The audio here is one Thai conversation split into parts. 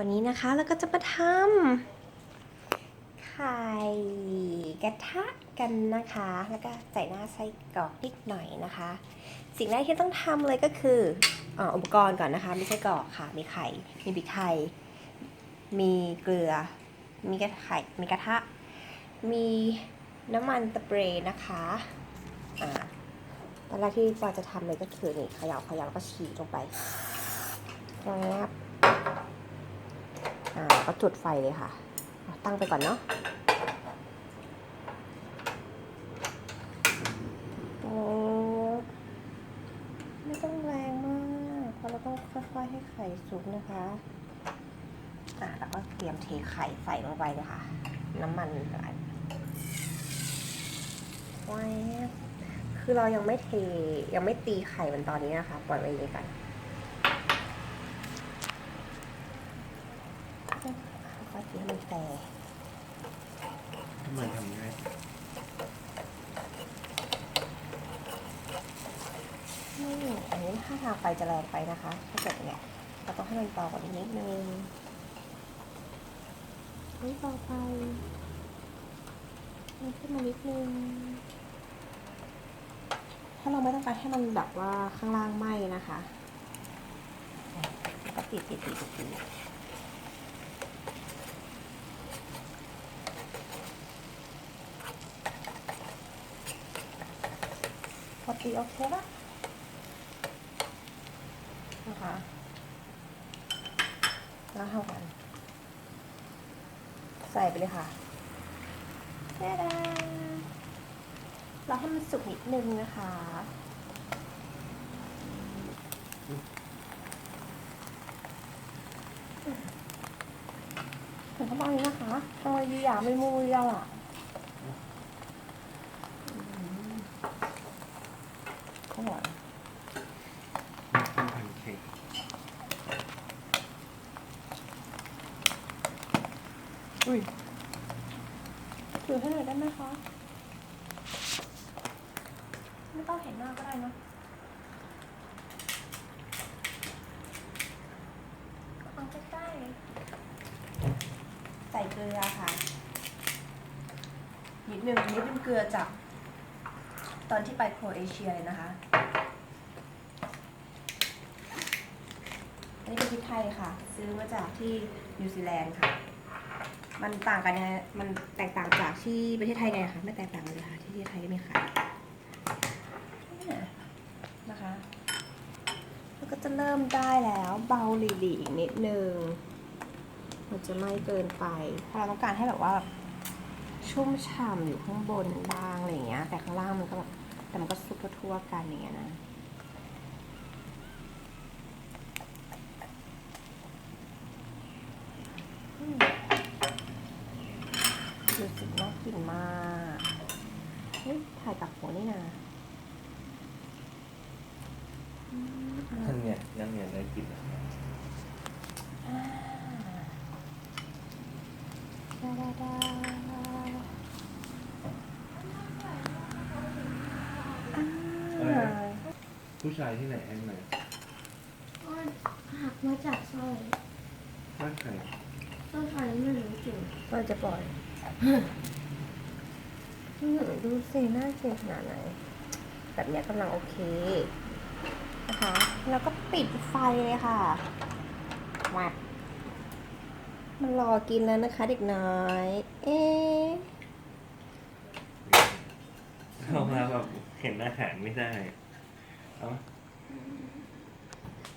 วันนี้นะคะเราก็จะมาทำไข่กระทะกันนะคะ แล้วก็ใส่หน้าไส้กรอกนิดหน่อยนะคะ สิ่งแรกที่ต้องทำเลยก็คือออุปกรณ์ก่อนนะคะ มีไส้กรอกค่ะ มีไข่ มีพริกไทย มีเกลือ มีกระไข่ มีกระทะ มีน้ำมันตะเปรย์นะคะอ่าตอนแรกที่ปอจะทำเลยก็คือนี่เขย่าเขย่าแล้วก็ฉีดลงไปแงบ อ่าก็จุดไฟเลยค่ะอะตั้งไปก่อนเนาะโอ้ไม่ต้องแรงมาก เพราะเราต้องค่อยๆให้ไข่สุกนะคะอะแล้วก็เตรียมเทไข่ใส่ลงไปเลยค่ะ น้ำมันก่อนแวบคือเรายังไม่เทยังไม่ตีไข่มันตอนนี้นะคะ ปล่อยไว้อย่างนี้ก่อน ค่อย ๆตีให้มันแตกทำไมทำง่ายนี่อันนี้ถ้าทางไฟจะแรงไปนะคะ ถ้าเกิดเนี่ยเราต้องให้มันเบากว่านี้นิดนึงนี่เบาไปมันขึ้นมานิดนึง ถ้าเราไม่ต้องการให้มันแบบว่าข้างล่างไหม้นะคะก็ติดติดติดติด ดีโอเคปะนะคะแล้วเท่ากัน ใส่ไปเลยค่ะแค่ได้เราให้มันสุกนิดนึงนะคะถึงประมาณนี้นะคะทำไมดีอะไม่มูเดียวอะอืมอร่อย ต้องพันเค้ก อุ้ยถือให้หน่อยได้ไหมคะ ไม่ต้องเห็นหน้าก็ได้นะเอาใกล้ๆใส่เกลือค่ะ นิดนึงอันนี้เป็นเกลือจากตอนที่ไปโครเอเชียเลยนะคะ อันนี้เป็นพริกไทยค่ะ ซื้อมาจากที่นิวซีแลนด์ค่ะ มันต่างกันยังไงมันแตกต่างจากที่ประเทศไทยไงคะไม่แตกต่างเลยค่ะที่ประเทศไทยก็มีขายนะคะแล้วก็จะเริ่มได้แล้วเบาหลีๆอีกนิดนึงมันจะไม่เกินไปเพราะเราต้องการให้แบบว่าชุ่มฉ่ำอยู่ข้างบนบ้างอะไรอย่างเงี้ย แต่ข้างล่างมันก็แบบแต่มันก็สุกทั่วๆกันอย่างเงี้ยนะ ดูสิน่ากินมากเฮ้ยถ่ายจากหัวนี่นะท่านเนี่ยยังเนี่ยได้กินอะอ่าดาดาอ่าผู้ชายที่ไหนแองไหนหักมาจากซอยบ้านใครต้นซอยไม่รู้จุดเราจะปล่อย ดูสิน่ากินขนาดไหน แบบเนี้ยกำลังโอเค นะคะ แล้วก็ปิดไฟเลยค่ะวัดมันรอกินแล้วนะคะเด็กน้อย เอ๊ะเอามาแบบเห็นอาหารไม่ได้ เอามา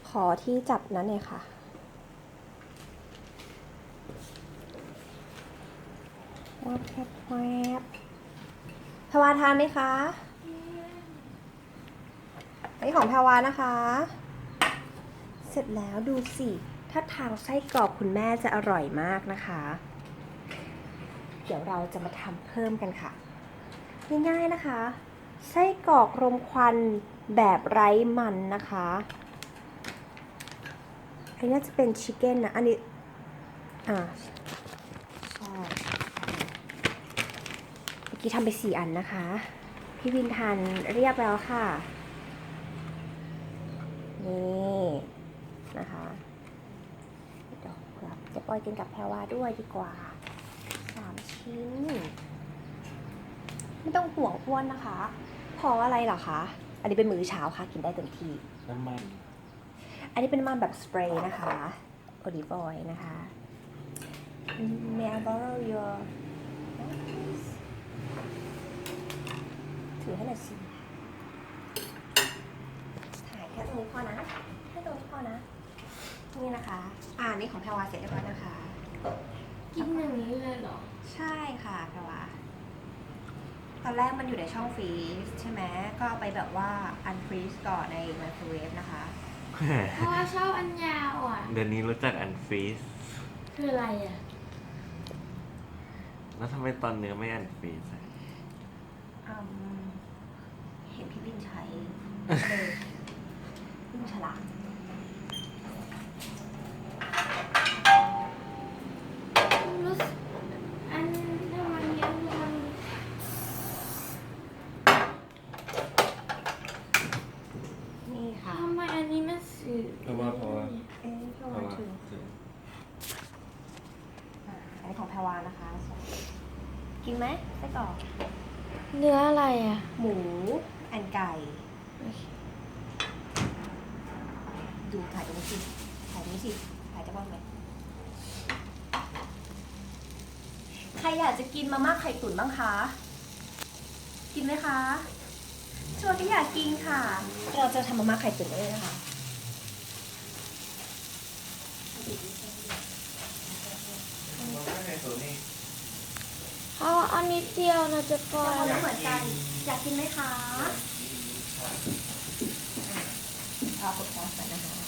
ขอที่จับนั้นเลยค่ะ แวบแวบแวบพาวาทานไหมคะอันนี้ของแพรวานะคะ เสร็จแล้วดูสิถ้าทางไส้กรอกคุณแม่จะอร่อยมากนะคะ เดี๋ยวเราจะมาทำเพิ่มกันค่ะ ง่ายๆนะคะ ไส้กรอกรมควันแบบไร้มันนะคะอันนี้จะเป็นชิคเก้นนะ อันนี้ อ่า ใช่ เมื่อ กี้ทำไปสี่อันนะคะ พี่วินทานเรียบแล้วค่ะ นี่นะคะเดี๋ยวเผื่อจะปอยกินกับแพรวาด้วยดีกว่าสามชิ้น ไม่ต้องห่วงอ้วนนะคะเพราะอะไรเหรอคะ อันนี้เป็นมื้อเช้าค่ะ กินได้เต็มที่ น้ำมัน อันนี้เป็นน้ำมันแบบสเปรย์นะคะ โอลิฟออยล์นะคะ May I borrow your knife, please? ถือให้หน่อยสิ ถ่ายแค่ตรงนี้พอนะแค่ตรงนี้พอนะ นี่นะคะ อ่านี่ของแพรวาเสร็จเรียบร้อยนะคะ กินอย่างนี้เลยเหรอ ใช่ค่ะแพรวาตอนแรกมันอยู่ในช่องฟรีซใช่ไหม ก็เอาไปแบบว่าอันฟรีซก่อนในไมโครเวฟนะคะ เพราะว่าชอบอันยาวอะ เดือนนี้รู้จักอันฟรีซคืออะไรอะ แล้วทำไมตอนเนื้อไม่อันฟรีซอะอืมเห็นพี่บินใช้เลยบินฉลาด รู้สึกอันทำไมเยอะมัน นี่ค่ะ ทำไมอันนี้มันสื่อ เพราะว่าเพราะว่า เอ๊ะแพรวาถืออะอันนี้ของแพรวานะคะ กินไหมไส้กรอกเนื้ออะไรอะ หมูอันไก่ ดูถ่ายตรงนี้สิถ่ายตรงนี้สิถ่ายจะบ้างไหมใครอยากจะกินมาม่าไข่ตุ๋นบ้างคะ กินไหมคะชวนที่อยากกินค่ะ เราจะทำมาม่าไข่ตุ๋นด้วยนะคะเอา อันนี้เดียวนะจะก่อเรานเหมือนกัน อยากกินไหมคะ เอากดพอสไปนะคะ